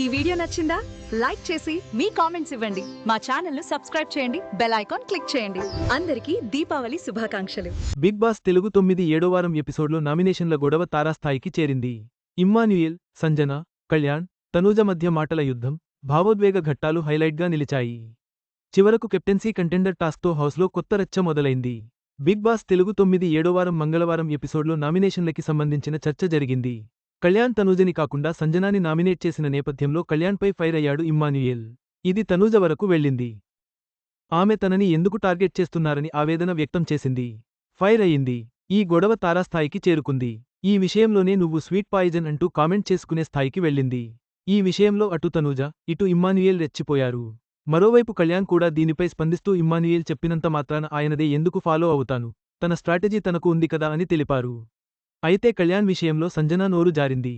ఈ వీడియో నచ్చిందా? లైక్ చేసి మీ కామెంట్స్ ఇవ్వండి. మా ఛానల్ను సబ్స్క్రైబ్ చేయండి. బెల్ ఐకాన్ క్లిక్ చేయండి. అందరికీ దీపావళి శుభాకాంక్షలు. బిగ్ బాస్ తెలుగు తొమ్మిది ఏడో వారం ఎపిసోడ్లో నామినేషన్ల గొడవ తారాస్థాయికి చేరింది. ఇమ్మాన్యుయల్ సంజన కళ్యాణ్ తనూజ మధ్య మాటల యుద్ధం భావోద్వేగ ఘట్టాలు హైలైట్గా నిలిచాయి. చివరకు కెప్టెన్సీ కంటెండర్ టాస్క్తో హౌస్లో కొత్త రచ్చ మొదలైంది. బిగ్ బాస్ తెలుగు తొమ్మిది ఏడో వారం మంగళవారం ఎపిసోడ్లో నామినేషన్లకి సంబంధించిన చర్చ జరిగింది. కళ్యాణ్ తనూజని కాకుండా సంజనాని నామినేట్ చేసిన నేపథ్యంలో కళ్యాణ్పై ఫైర్ అయ్యాడు ఇమ్మాన్యుయేల్. ఇది తనూజ వరకు వెళ్ళింది. ఆమె తనని ఎందుకు టార్గెట్ చేస్తున్నారని ఆవేదన వ్యక్తం చేసింది. ఫైర్ అయ్యింది. ఈ గొడవ తారాస్థాయికి చేరుకుంది. ఈ విషయంలోనే నువ్వు స్వీట్ పాయిజన్ అంటూ కామెంట్ చేసుకునే స్థాయికి వెళ్ళింది. ఈ విషయంలో అటు తనూజ ఇటు ఇమ్మాన్యుయేల్ రెచ్చిపోయారు. మరోవైపు కళ్యాణ్ కూడా దీనిపై స్పందిస్తూ ఇమ్మాన్యుయేల్ చెప్పినంత మాత్రాన ఆయనదే ఎందుకు ఫాలో అవుతాను? తన స్ట్రాటజీ తనకు ఉంది కదా అని తెలిపారు. అయితే కళ్యాణ్ విషయంలో సంజన నోరు జారింది.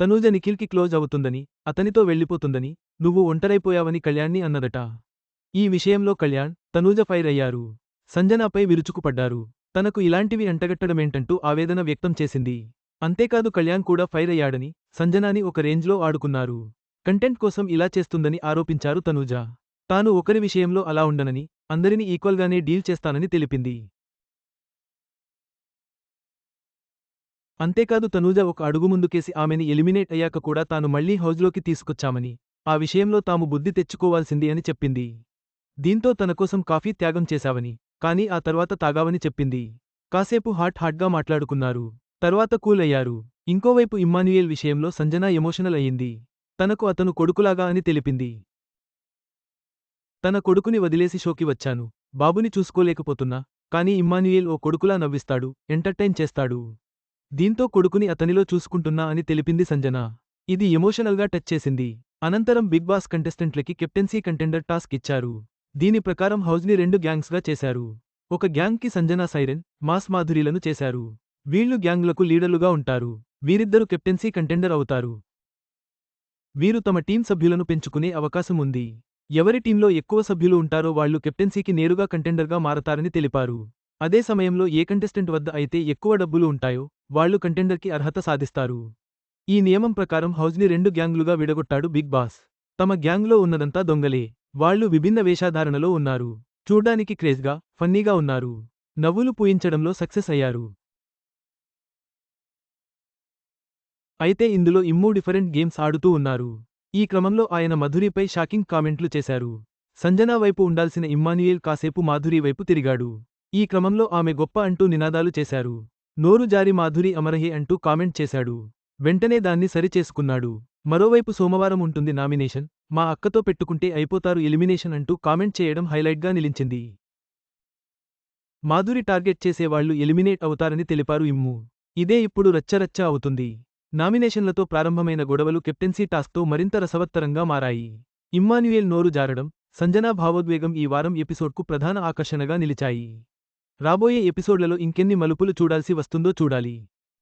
తనూజ నిఖిల్కి క్లోజ్ అవుతుందని అతనితో వెళ్ళిపోతుందని నువ్వు ఒంటరైపోయావని కళ్యాణ్ని అన్నదట. ఈ విషయంలో కళ్యాణ్ తనూజ ఫైర్ అయ్యారు. సంజనాపై విరుచుకుపడ్డారు. తనకు ఇలాంటివి అంటగట్టడమేంటంటూ ఆవేదన వ్యక్తం చేసింది. అంతేకాదు కళ్యాణ్ కూడా ఫైర్ అయ్యాడని సంజనాని ఒక రేంజ్లో ఆడుకున్నారు. కంటెంట్ కోసం ఇలా చేస్తుందని ఆరోపించారు తనూజ. తాను ఒకరి విషయంలో అలా ఉండనని అందరినీ ఈక్వల్గానే డీల్ చేస్తానని తెలిపింది. అంతేకాదు తనూజ ఒక అడుగు ముందుకేసి ఆమెని ఎలిమినేట్ అయ్యాక కూడా తాను మళ్ళీ హౌజ్లోకి తీసుకొచ్చామని ఆ విషయంలో తాము బుద్ధి తెచ్చుకోవాల్సింది అని చెప్పింది. దీంతో తనకోసం కాఫీ త్యాగం చేశావని కానీ ఆ తర్వాత తాగావని చెప్పింది. కాసేపు హాట్ హాట్గా మాట్లాడుకున్నారు. తర్వాత కూల్ అయ్యారు. ఇంకోవైపు ఇమ్మాన్యుయేల్ విషయంలో సంజన ఎమోషనల్ అయ్యింది. తనకు అతను కొడుకులాగా అని తెలిపింది. తన కొడుకుని వదిలేసి షోకి వచ్చాను. బాబుని చూసుకోలేకపోతున్నా కానీ ఇమ్మాన్యుయేల్ ఓ కొడుకులా నవ్విస్తాడు ఎంటర్టైన్ చేస్తాడు. దీంతో కొడుకుని అతనిలో చూసుకుంటున్నా అని తెలిపింది సంజన. ఇది ఎమోషనల్గా టచ్ చేసింది. అనంతరం బిగ్ బాస్ కంటెస్టెంట్లకి కెప్టెన్సీ కంటెండర్ టాస్క్ ఇచ్చారు. దీని ప్రకారం హౌజ్ని రెండు గ్యాంగ్స్గా చేశారు. ఒక గ్యాంగ్కి సంజన సైరన్ మాస్ మాధురీలను చేశారు. వీళ్ళు గ్యాంగ్లకు లీడర్లుగా ఉంటారు. వీరిద్దరు కెప్టెన్సీ కంటెండర్ అవుతారు. వీరు తమ టీం సభ్యులను పెంచుకునే అవకాశం ఉంది. ఎవరి టీంలో ఎక్కువ సభ్యులు ఉంటారో వాళ్ళు కెప్టెన్సీకి నేరుగా కంటెండర్గా మారతారని తెలిపారు. అదే సమయంలో ఏ కంటెస్టెంట్ వద్ద అయితే ఎక్కువ డబ్బులు ఉంటాయో వాళ్ళు కంటెండర్కి అర్హత సాధిస్తారు. ఈ నియమం ప్రకారం హౌజ్ని రెండు గ్యాంగ్లుగా విడగొట్టాడు బిగ్ బాస్. తమ గ్యాంగ్లో ఉన్నదంతా దొంగలే. వాళ్ళు విభిన్న వేషాధారణలో ఉన్నారు. చూడ్డానికి క్రేజ్గా ఫన్నీగా ఉన్నారు. నవ్వులు పూయించడంలో సక్సెస్ అయ్యారు. అయితే ఇందులో ఇమ్మూ డిఫరెంట్ గేమ్స్ ఆడుతూ ఉన్నారు. ఈ క్రమంలో ఆయన మధురిపై షాకింగ్ కామెంట్లు చేశారు. సంజనా వైపు ఉండాల్సిన ఇమ్మాన్యుయేల్ కాసేపు మాధురి వైపు తిరిగాడు. ఈ క్రమంలో ఆమె గొప్ప అంటూ నినాదాలు చేశారు. నోరు జారి మాధురి అమరహే అంటూ కామెంట్ చేశాడు. వెంటనే దాన్ని సరిచేసుకున్నాడు. మరోవైపు సోమవారం ఉంటుంది నామినేషన్. మా అక్కతో పెట్టుకుంటే అయిపోతారు ఎలిమినేషన్ అంటూ కామెంట్ చేయడం హైలైట్గా నిలిచింది. మాధురి టార్గెట్ చేసేవాళ్ళు ఎలిమినేట్ అవుతారని తెలిపారు ఇమ్ము. ఇదే ఇప్పుడు రచ్చరచ్చ అవుతుంది. నామినేషన్లతో ప్రారంభమైన గొడవలు కెప్టెన్సీ టాస్క్తో మరింత రసవత్తరంగా మారాయి. ఇమ్మాన్యుయేల్ నోరు జారడం సంజనా భావోద్వేగం ఈ వారం ఎపిసోడ్కు ప్రధాన ఆకర్షణగా నిలిచాయి. రాబోయే ఎపిసోడ్లలో ఇంకెన్ని మలుపులు చూడాల్సి వస్తుందో చూడాలి.